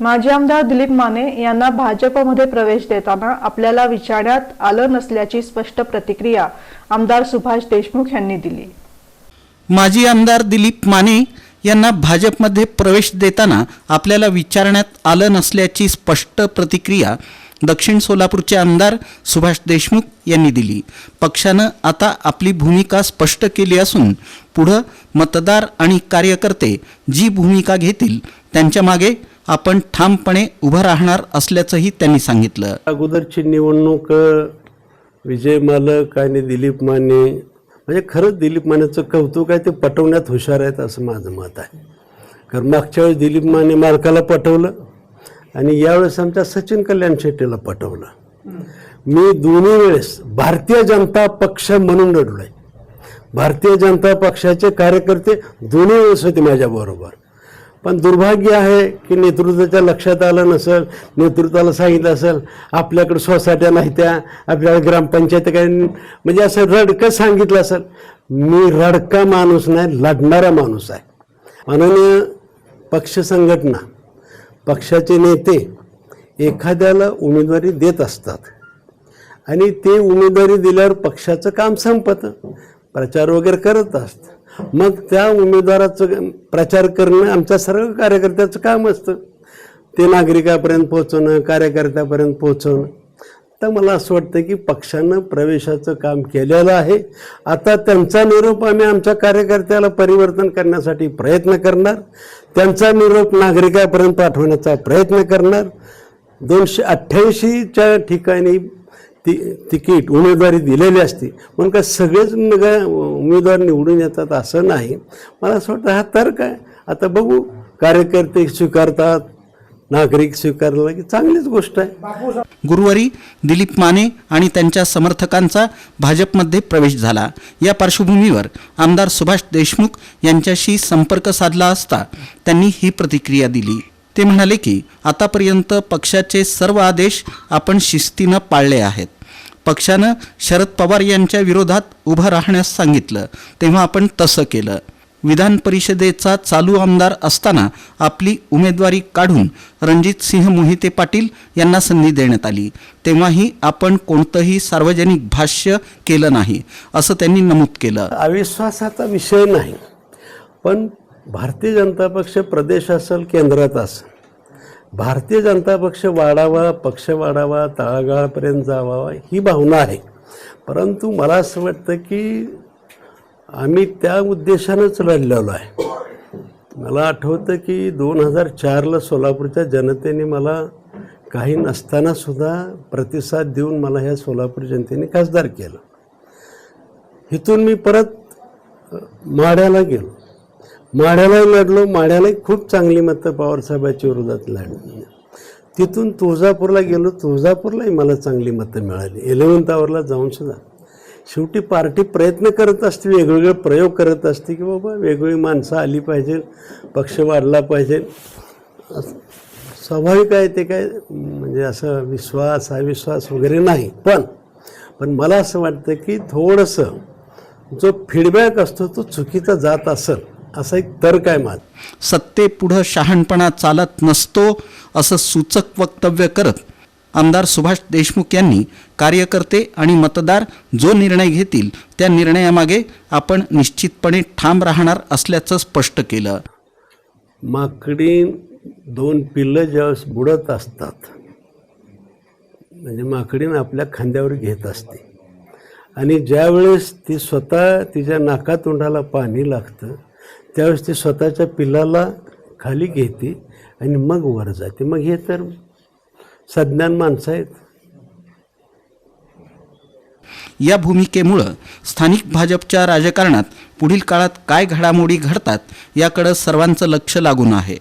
माजी आमदार दिलीप माने यांना भाजपमध्ये प्रवेश देताना आपल्याला विचारण्यात आलं नसल्याची स्पष्ट प्रतिक्रिया आमदार सुभाष देशमुख यांनी दिली. माजी आमदार दिलीप माने यांना भाजपमध्ये प्रवेश देताना आपल्याला विचारण्यात आलं नसल्याची स्पष्ट प्रतिक्रिया दक्षिण सोलापूरचे आमदार सुभाष देशमुख यांनी दिली. पक्षानं आता आपली भूमिका स्पष्ट केली असून पुढं मतदार आणि कार्यकर्ते जी भूमिका घेतील त्यांच्या मागे आपण ठामपणे उभं राहणार असल्याचंही त्यांनी सांगितलं. अगोदरची निवडणूक विजय मालक आणि दिलीप माने म्हणजे खरंच दिलीप मानेचं कौतुक आहे ते पटवण्यात हुशार आहेत असं माझं मत आहे. कारण मागच्या वेळेस दिलीप माने मालकाला पटवलं आणि यावेळेस आमच्या सचिन कल्याण शेट्टीला पटवलं. मी दोन्ही वेळेस भारतीय जनता पक्ष म्हणून लढलोय भारतीय जनता पक्षाचे कार्यकर्ते दोन्ही वेळेस होते माझ्याबरोबर पण दुर्भाग्य आहे की नेतृत्वाच्या लक्षात आलं नसेल नेतृत्वाला सांगितलं असेल आपल्याकडे सोसायट्या नाही त्या आपल्याला ग्रामपंचायत काय म्हणजे असं रडकं सांगितलं असेल. मी रडका माणूस नाही लढणारा माणूस आहे. माननीय पक्ष संघटना पक्षाचे नेते एखाद्याला उमेदवारी देत असतात. आणि ते उमेदवारी दिल्यावर पक्षाचं काम संपतं प्रचार वगैरे करत असतं. मग त्या उमेदवाराचं प्रचार करणं आमच्या सर्व कार्यकर्त्याचं काम असतं. ते नागरिकापर्यंत पोहोचवणं कार्यकर्त्यापर्यंत पोहोचवणं. तर मला असं वाटतं की पक्षानं प्रवेशाचं काम केलेलं आहे. आता त्यांचा निरोप आम्ही आमच्या कार्यकर्त्याला परिवर्तन करण्यासाठी प्रयत्न करणार. त्यांचा निरोप नागरिकापर्यंत पाठवण्याचा प्रयत्न करणार. दोनशे अठ्ठ्याऐंशीच्या ठिकाणी ति तिकीट उमेदवारी दिलेली असते. म्हणून काय सगळेच उमेदवार निवडून येतात असं नाही. मला असं वाटतं हा तर्क आहे. आता बघू कार्यकर्ते स्वीकारतात नागरिक स्वीकारला की चांगलीच गोष्ट आहे. गुरुवारी दिलीप माने आणि त्यांच्या समर्थकांचा भाजपमध्ये प्रवेश झाला. या पार्श्वभूमीवर आमदार सुभाष देशमुख यांच्याशी संपर्क साधला असता त्यांनी ही प्रतिक्रिया दिली. ते म्हणाले की आतापर्यंत पक्षाचे सर्व आदेश आपण शिस्तीनं पाळले आहेत. पक्षानं शरद पवार यांच्या विरोधात उभं राहण्यास सांगितलं तेव्हा आपण तसं केलं. विधान परिषदेचा चालू आमदार असताना आपली उमेदवारी काढून रणजित सिंह मोहिते पाटील यांना संधी देण्यात आली. तेव्हाही आपण कोणतंही सार्वजनिक भाष्य केलं नाही असं त्यांनी नमूद केलं. अविश्वासाचा विषय नाही. पण भारतीय जनता पक्ष प्रदेश असेल केंद्रात असेल भारतीय जनता पक्ष वाढावा पक्ष वाढावा तळागाळापर्यंत जावा ही भावना आहे. परंतु मला असं वाटतं की आम्ही त्या उद्देशानंच लढलेलो आहे. मला आठवतं की दोन हजार चारला सोलापूरच्या जनतेने मला काही नसतानासुद्धा प्रतिसाद देऊन मला ह्या सोलापूर जनतेने खासदार केलं. इथून मी परत माड्याला माढ्याला गेलो. माढ्यालाही लढलो माढ्यालाही खूप चांगली मतं पवारसाहेबांच्या विरोधात लढली. तिथून तुळजापूरला गेलो तुळजापूरलाही मला चांगली मतं मिळाली. इलेवन्थ आवरला जाऊन सुद्धा. शेवटी पार्टी प्रयत्न करत असते वेगवेगळे प्रयोग करत असते की बाबा वेगवेगळी माणसं आली पाहिजे पक्ष वाढला पाहिजे. असं स्वाभाविक आहे ते काय म्हणजे असं विश्वास अविश्वास वगैरे नाही. पण पण मला असं वाटतं की थोडंसं जो फीडबॅक असतो तो चुकीचा जात असेल असा एक तर्क आहे माझा. सत्तेपुढं शहाणपणा चालत नसतो असं सूचक वक्तव्य करत आमदार सुभाष देशमुख यांनी कार्यकर्ते आणि मतदार जो निर्णय घेतील त्या निर्णयामागे आपण निश्चितपणे ठाम राहणार असल्याचं स्पष्ट केलं. माकडी दोन पिल्लं ज्यावेळेस बुडत असतात म्हणजे माकडीनं आपल्या खांद्यावर घेत असते. आणि ज्यावेळेस ती स्वतः तिच्या नाकातोंडाला पाणी लागतं त्यावेळेस ती स्वतःच्या पिल्लाला खाली घेते आणि मग वर जाते. मग हे तर सज्ञान माणसं आहेत. या भूमिकेमुळं स्थानिक भाजपच्या राजकारणात पुढील काळात काय घडामोडी घडतात याकडं सर्वांचं लक्ष लागून आहे.